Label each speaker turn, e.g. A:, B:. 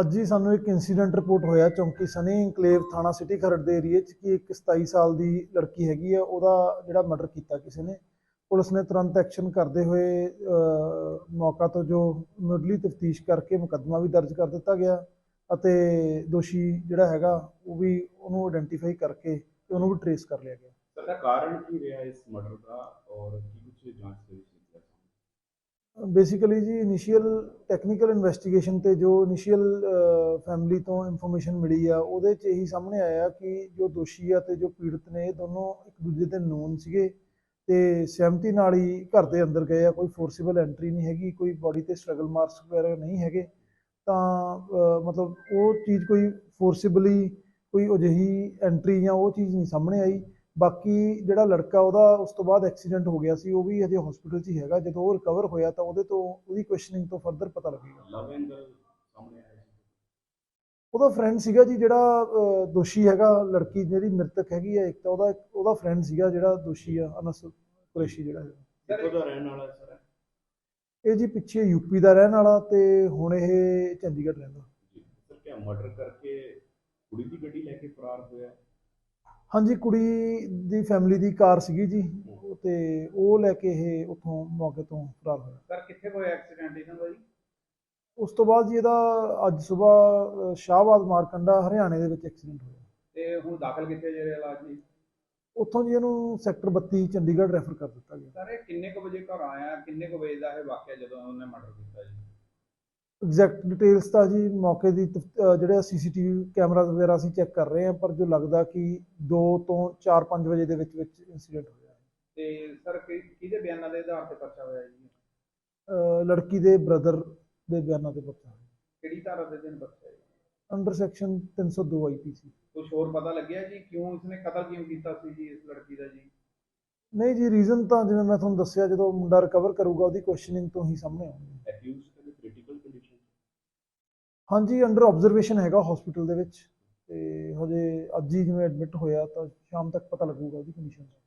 A: ਅੱਜ ਹੀ ਸਾਨੂੰ ਇੱਕ ਇਨਸੀਡੈਂਟ ਰਿਪੋਰਟ ਹੋਇਆ ਚੌਂਕੀ ਸਨੀ ਇਨਕਲੇਵ ਥਾਣਾ ਸਿਟੀ ਖਰੜ ਦੇ ਏਰੀਏ 'ਚ ਕਿ ਇੱਕ 27 ਸਾਲ ਦੀ ਲੜਕੀ ਹੈਗੀ ਆ, ਉਹਦਾ ਜਿਹੜਾ ਮਰਡਰ ਕੀਤਾ ਕਿਸੇ ਨੇ। ਪੁਲਿਸ ਨੇ ਤੁਰੰਤ ਐਕਸ਼ਨ ਕਰਦੇ ਹੋਏ ਮੌਕਾ ਤੋਂ ਜੋ ਮੁੱਢਲੀ ਤਫਤੀਸ਼ ਕਰਕੇ ਮੁਕੱਦਮਾ ਵੀ ਦਰਜ ਕਰ ਦਿੱਤਾ ਗਿਆ ਅਤੇ ਦੋਸ਼ੀ ਜਿਹੜਾ ਹੈਗਾ, ਉਹ ਵੀ ਉਹਨੂੰ ਆਇਡੈਂਟੀਫਾਈ ਕਰਕੇ ਤੇ ਉਹਨੂੰ ਵੀ ਟਰੇਸ ਕਰ ਲਿਆ ਗਿਆ।
B: ਸਰ ਦਾ ਕਾਰਨ ਕੀ ਰਿਹਾ ਇਸ ਮਰਡਰ ਦਾ ਔਰ ਕੀ ਕੁਝ ਜਾਂਚ ਦੇ ਵਿੱਚ
A: ਬੇਸਿਕਲੀ ਜੀ ਇਨੀਸ਼ੀਅਲ ਟੈਕਨੀਕਲ ਇਨਵੈਸਟੀਗੇਸ਼ਨ ਤੇ ਜੋ ਇਨੀਸ਼ੀਅਲ ਫੈਮਿਲੀ ਤੋਂ ਇਨਫੋਰਮੇਸ਼ਨ ਮਿਲੀ ਆ, ਉਹਦੇ 'ਚ ਇਹੀ ਸਾਹਮਣੇ ਆਇਆ ਕਿ ਜੋ ਦੋਸ਼ੀ ਆ ਤੇ ਜੋ ਪੀੜਤ ਨੇ, ਇਹ ਦੋਨੋਂ ਇੱਕ ਦੂਜੇ ਦੇ ਨੂਨ ਸੀਗੇ ਤੇ ਸਹਿਮਤੀ ਨਾਲ ਹੀ ਘਰ ਦੇ ਅੰਦਰ ਗਏ ਆ, ਕੋਈ ਫੋਰਸੀਬਲ ਐਂਟਰੀ ਨਹੀਂ ਹੈਗੀ, ਕੋਈ ਬਾਡੀ ਤੇ ਸਟਰਗਲ ਮਾਰਕਸ ਵਗੈਰਾ ਨਹੀਂ ਹੈਗੇ। ਤਾਂ ਮਤਲਬ ਉਹ ਚੀਜ਼ ਕੋਈ ਫੋਰਸੀਬਲੀ ਕੋਈ ਅਜਿਹੀ ਐਂਟਰੀ ਜਾਂ ਉਹ ਚੀਜ਼ ਨਹੀਂ ਸਾਹਮਣੇ ਆਈ। ਬਾਕੀ ਜਿਹੜਾ ਲੜਕਾ ਉਹਦਾ ਉਸ ਤੋਂ ਬਾਅਦ ਐਕਸੀਡੈਂਟ ਹੋ ਗਿਆ ਸੀ ਉਹ ਵੀ ਹਜੇ ਹਸਪੀਟਲ 'ਚ ਹੀ ਹੈਗਾ। ਜਦੋਂ ਉਹ ਰਿਕਵਰ ਹੋਇਆ ਤਾਂ ਉਹਦੇ ਤੋਂ ਉਹਦੀ ਕੁਐਸਚਨਿੰਗ ਤੋਂ ਫਰਦਰ ਪਤਾ ਲੱਗੇਗਾ। ਉਹਦਾ ਫਰੈਂਡ ਸੀਗਾ ਜੀ ਜਿਹੜਾ ਦੋਸ਼ੀ ਹੈਗਾ ਲੜਕੀ ਜਿਹੜੀ ਮ੍ਰਿਤਕ ਹੈਗੀ ਆ ਇੱਕ ਤਾਂ ਉਹਦਾ ਉਹਦਾ ਫਰੈਂਡ ਸੀਗਾ ਜਿਹੜਾ ਦੋਸ਼ੀ ਆ ਅਨਸ ਕੁਰੈਸ਼ੀ ਜਿਹੜਾ ਹੈਗਾ।
B: ਕਿੱਥੋਂ ਦਾ ਰਹਿਣ ਵਾਲਾ ਸਰ?
A: ਇਹ ਜੀ ਪਿੱਛੇ ਯੂਪੀ ਦਾ ਰਹਿਣ ਵਾਲਾ ਤੇ ਹੁਣ ਇਹ ਚੰਡੀਗੜ੍ਹ ਰਹਿੰਦਾ।
B: ਜੀ। ਸਰ ਕਿਆ ਮਰਡਰ ਕਰਕੇ ਕੁੜੀ ਦੀ ਗੱਡੀ ਲੈ ਕੇ ਫਰਾਰ ਹੋਇਆ?
A: ਹਾਂਜੀ ਕੁੜੀ ਦੀ ਫੈਮਿਲੀ ਦੀ ਕਾਰ ਸੀਗੀ ਜੀ ਤੇ ਉਹ ਲੈ ਕੇ ਇਹ ਉੱਥੋਂ ਮੌਕੇ ਤੋਂ ਫਰਾਰ ਹੋਇਆ।
C: ਸਰ ਕਿੱਥੇ ਹੋਇਆ ਐਕਸੀਡੈਂਟ ਇਹਨਾਂ ਦਾ ਜੀ?
A: ਉਸ ਤੋਂ ਬਾਅਦ ਜੀ ਇਹਦਾ ਅੱਜ ਸਵੇਰ ਸ਼ਾਹਬਾਦ ਮਾਰਕੰਡਾ ਹਰਿਆਣੇ ਦੇ ਵਿੱਚ ਐਕਸੀਡੈਂਟ ਹੋਇਆ।
C: ਤੇ ਹੁਣ ਦਾਖਲ ਕਿੱਥੇ ਜਿਹੜੇ ਇਲਾਜ ਜੀ?
A: ਉੱਥੋਂ ਜੀ ਇਹਨੂੰ ਸੈਕਟਰ 32 ਚੰਡੀਗੜ੍ਹ ਰੈਫਰ ਕਰ ਦਿੱਤਾ ਗਿਆ।
C: ਸਰ ਇਹ ਕਿੰਨੇ ਕੁ ਵਜੇ ਘਰ ਆਇਆ ਕਿੰਨੇ ਕੁ ਵਜੇ ਦਾ ਇਹ ਵਾਕਿਆ ਜਦੋਂ ਉਹਨੇ ਮਰਡਰ ਕੀਤਾ ਜੀ?
A: ਐਗਜ਼ੈਕਟ ਡਿਟੇਲਸ ਤਾਂ ਜੀ ਮੌਕੇ ਦੀ ਜਿਹੜੇ ਸੀਸੀਟੀਵੀ ਕੈਮਰਾ ਵਗੈਰਾ ਅਸੀਂ ਚੈੱਕ ਕਰ ਰਹੇ ਹਾਂ ਪਰ ਜੋ ਲੱਗਦਾ ਕਿ 2 ਤੋਂ 4-5 ਵਜੇ ਦੇ ਵਿੱਚ ਵਿੱਚ ਇਨਸੀਡੈਂਟ ਹੋਇਆ
C: ਤੇ ਸਰ ਕਿਹਦੇ ਬਿਆਨਾਂ ਦੇ ਆਧਾਰ ਤੇ ਪਰਚਾ ਹੋਇਆ ਜੀ?
A: ਲੜਕੀ ਦੇ ਬ੍ਰਦਰ ਦੇ ਬਿਆਨਾਂ ਤੇ ਪਰਚਾ ਹੋਇਆ।
C: ਕਿਹੜੀ ਧਾਰਾ ਦੇ ਦਿਨ ਪਰਚਾ ਜੀ?
A: ਅੰਡਰ ਸੈਕਸ਼ਨ 302 ਆਈਪੀਸੀ
C: ਕੁਝ ਹੋਰ ਪਤਾ ਲੱਗਿਆ ਜੀ? ਕਿਉਂ ਇਸਨੇ ਕਤਲ ਕਿਉਂ ਕੀਤਾ ਸੀ ਜੀ ਇਸ ਲੜਕੀ ਦਾ ਜੀ?
A: ਨਹੀਂ ਜੀ ਰੀਜ਼ਨ ਤਾਂ ਜਿਵੇਂ ਮੈਂ ਤੁਹਾਨੂੰ ਦੱਸਿਆ ਜਦੋਂ ਮੁੰਡਾ ਰਿਕਵਰ ਕਰੂਗਾ ਉਹਦੀ ਕੁਐਸਚਨਿੰਗ ਤੋਂ ਹੀ ਸਾਹਮਣੇ
B: ਕ੍ਰਿਟੀਕਲ ਕੰਡੀਸ਼ਨ
A: ਹਾਂਜੀ ਅੰਡਰ ਆਬਜ਼ਰਵੇਸ਼ਨ ਹੈਗਾ ਹਸਪੀਟਲ ਦੇ ਵਿੱਚ। ਤੇ ਹਜੇ ਅੱਜ ਹੀ ਜਿਵੇਂ ਐਡਮਿਟ ਹੋਇਆ ਤਾਂ ਸ਼ਾਮ ਤੱਕ ਪਤਾ ਲੱਗੂਗਾ ਉਹਦੀ ਕੰਡੀਸ਼ਨ ਦਾ।